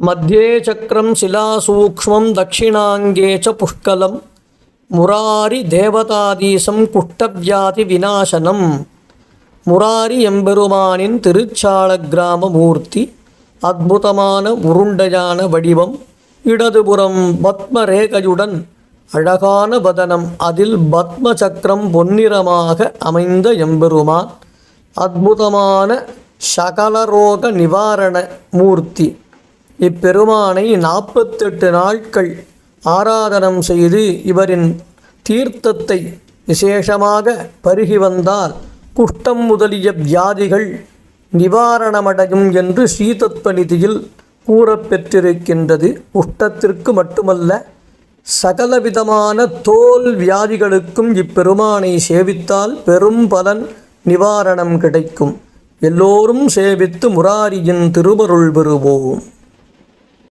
मध्ये चक्रं शिलासूक्ष्मं दक्षिणाङ्गे च पुष्कलं முராரிதேவதாதீசம் குஷ்டவியாதி விநாசனம் முராரி எம்பெருமானின் திருச்சால கிராம மூர்த்தி அற்புதமான உருண்டையான வடிவம் இடதுபுறம் பத்ம ரேகையுடன் அழகான வதனம் அதில் பத்ம சக்கரம் பொன்னிறமாக அமைந்த எம்பெருமான் அற்புதமான சகலரோக நிவாரண மூர்த்தி இப்பெருமானை நாற்பத்தெட்டு நாட்கள் ஆராதனம் செய்து இவரின் தீர்த்தத்தை விசேஷமாக பருகி வந்தால் குஷ்டம் முதலிய வியாதிகள் நிவாரணமடையும் என்று ஸ்ரீதத்வநிதியில் கூறப்பெற்றிருக்கின்றது. குஷ்டத்திற்கு மட்டுமல்ல சகலவிதமான தோல் வியாதிகளுக்கும் இப்பெருமானை சேவித்தால் பெரும் பலன் நிவாரணம் கிடைக்கும். எல்லோரும் சேவித்து முராரியின் திருவருள் பெறுவோம்.